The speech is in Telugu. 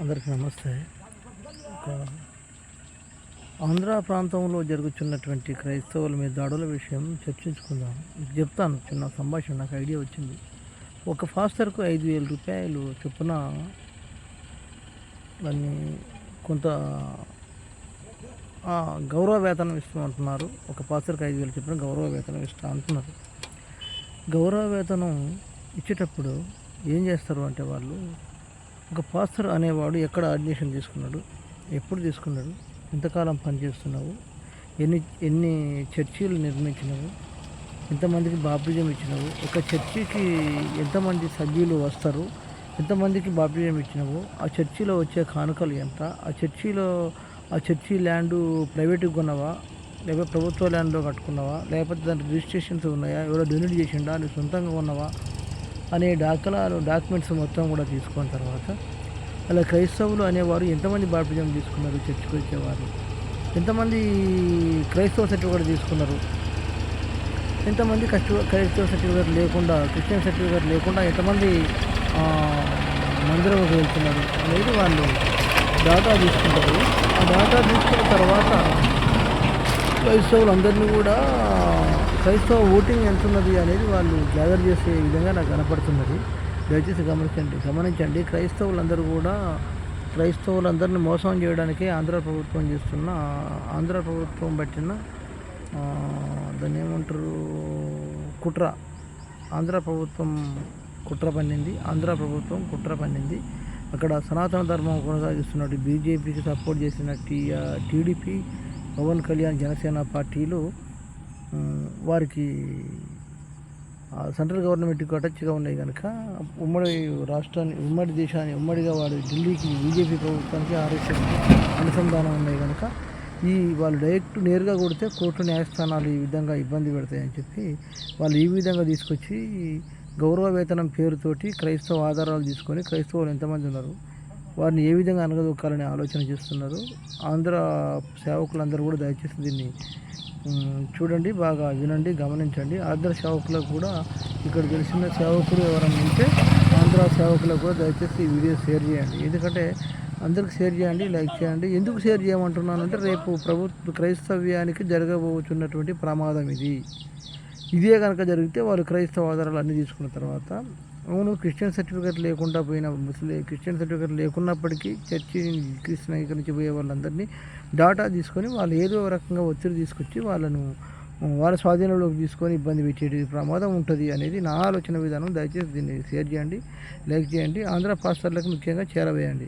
అందరికీ నమస్తే. ఒక ఆంధ్ర ప్రాంతంలో జరుగుతున్నటువంటి క్రైస్తవుల మీద దాడుల విషయం చర్చించుకుందాం. మీకు చెప్తాను చిన్న సంభాషణ నాకు ఐడియా వచ్చింది. ఒక ఫాస్టర్కు ఐదు వేల రూపాయలు చొప్పున దాన్ని కొంత గౌరవ వేతనం ఇస్తామంటున్నారు ఒక పాస్టర్కి ఐదు వేలు చొప్పున గౌరవ వేతనం ఇస్తా అంటున్నారు. గౌరవ వేతనం ఇచ్చేటప్పుడు ఏం చేస్తారు అంటే వాళ్ళు? ఒక పాస్టర్ అనేవాడు ఎక్కడ అడ్మిషన్ తీసుకున్నాడు? ఎప్పుడు తీసుకున్నాడు? ఎంతకాలం పనిచేస్తున్నావు? ఎన్ని ఎన్ని చర్చీలు నిర్మించినావు? ఎంతమందికి బాప్టిజం ఇచ్చినావు? ఒక చర్చికి ఎంతమంది సభ్యులు వస్తారు? ఎంతమందికి బాప్టిజం ఇచ్చినావు? ఆ చర్చిలో వచ్చే కానుకలు ఎంత? ఆ చర్చిలో ఆ చర్చి ల్యాండ్ ప్రైవేట్గా కొన్నావా? లేకపోతే ప్రభుత్వ ల్యాండ్లో కట్టుకున్నావా? లేకపోతే దాని రిజిస్ట్రేషన్స్ ఉన్నాయా? ఎవరో డొనేట్ చేసిండా? నువ్వు సొంతంగా కొన్నావా? అనే దాఖలాలు డాక్యుమెంట్స్ మొత్తం కూడా తీసుకున్న తర్వాత అలా క్రైస్తవులు అనేవారు ఎంతమంది బాప్టిజం తీసుకున్నారు చర్చికి వచ్చేవారు? ఎంతమంది క్రైస్తవ సర్టిఫికేట్ తీసుకున్నారు? ఎంతమంది కష్ట క్రైస్తవ సర్టిఫికేట్ లేకుండా క్రిస్టియన్ సర్టిఫికేట్ లేకుండా ఎంతమంది మందిరంకి వెళ్తున్నారు అనేది వాళ్ళు డాటా తీసుకుంటారు. ఆ డాటా తీసుకున్న తర్వాత క్రైస్తవులు అందరినీ కూడా క్రైస్తవ ఓటింగ్ ఎంత ఉన్నది అనేది వాళ్ళు గ్యాదర్ చేసే విధంగా నాకు కనపడుతున్నది. దయచేసి గమనించండి గమనించండి. క్రైస్తవులందరూ కూడా క్రైస్తవులందరినీ మోసం చేయడానికి ఆంధ్ర ప్రభుత్వం చేస్తున్న ఆంధ్ర ప్రభుత్వం పట్టిన దాన్ని ఏమంటారు కుట్ర. ఆంధ్ర ప్రభుత్వం కుట్ర పన్నింది ఆంధ్ర ప్రభుత్వం కుట్ర పన్నింది. అక్కడ సనాతన ధర్మం కొనసాగిస్తున్నట్టు బీజేపీకి సపోర్ట్ చేసిన టీ టీడీపీ పవన్ కళ్యాణ్ జనసేన పార్టీలు వారికి సెంట్రల్ గవర్నమెంట్కి అటచ్గా ఉన్నాయి కనుక ఉమ్మడి రాష్ట్రాన్ని ఉమ్మడి దేశాన్ని ఉమ్మడిగా వాడు ఢిల్లీకి బీజేపీ ప్రభుత్వానికి ఆర్ఎస్ఎస్ అనుసంధానం ఉన్నాయి కనుక ఈ వాళ్ళు డైరెక్ట్ నేరుగా కొడితే కోర్టు న్యాయస్థానాలు ఈ విధంగా ఇబ్బంది పెడతాయని చెప్పి వాళ్ళు ఈ విధంగా తీసుకొచ్చి గౌరవ వేతనం పేరుతోటి క్రైస్తవ ఆధారాలు తీసుకొని క్రైస్తవులు ఎంతమంది ఉన్నారు వారిని ఏ విధంగా అనగదొక్కాలని ఆలోచన చేస్తున్నారు ఆంధ్ర సేవకులందరూ కూడా దయచేసి దీన్ని చూడండి బాగా వినండి గమనించండి. ఆంధ్ర సేవకులకు కూడా ఇక్కడ తెలిసిన సేవకులు ఎవరైనా ఉంటే ఆంధ్ర సేవకులకు కూడా దయచేసి ఈ వీడియో షేర్ చేయండి. ఎందుకంటే అందరికి షేర్ చేయండి లైక్ చేయండి. ఎందుకు షేర్ చేయమంటున్నానంటే రేపు ప్రభుత్వ క్రైస్తవ్యానికి జరగబోతున్నటువంటి ప్రమాదం ఇది. ఇదే కనుక జరిగితే వాళ్ళు క్రైస్తవ ఆధారాలు అన్నీ తీసుకున్న తర్వాత అవును క్రిస్టియన్ సర్టిఫికేట్ లేకుండా పోయిన ముస్లిం క్రిస్టియన్ సర్టిఫికేట్ లేకున్నప్పటికీ చర్చి క్రిస్టియన్ ఇక్కడి నుంచి పోయే వాళ్ళందరినీ డాటా తీసుకొని వాళ్ళు ఏదో రకంగా ఒత్తిడి తీసుకొచ్చి వాళ్ళను వాళ్ళ స్వాధీనంలోకి తీసుకొని ఇబ్బంది పెట్టే ప్రమాదం ఉంటుంది అనేది నా ఆలోచన విధానం. దయచేసి దీన్ని షేర్ చేయండి లైక్ చేయండి. ఆంధ్ర పాస్టర్లకు ముఖ్యంగా చేరవేయండి.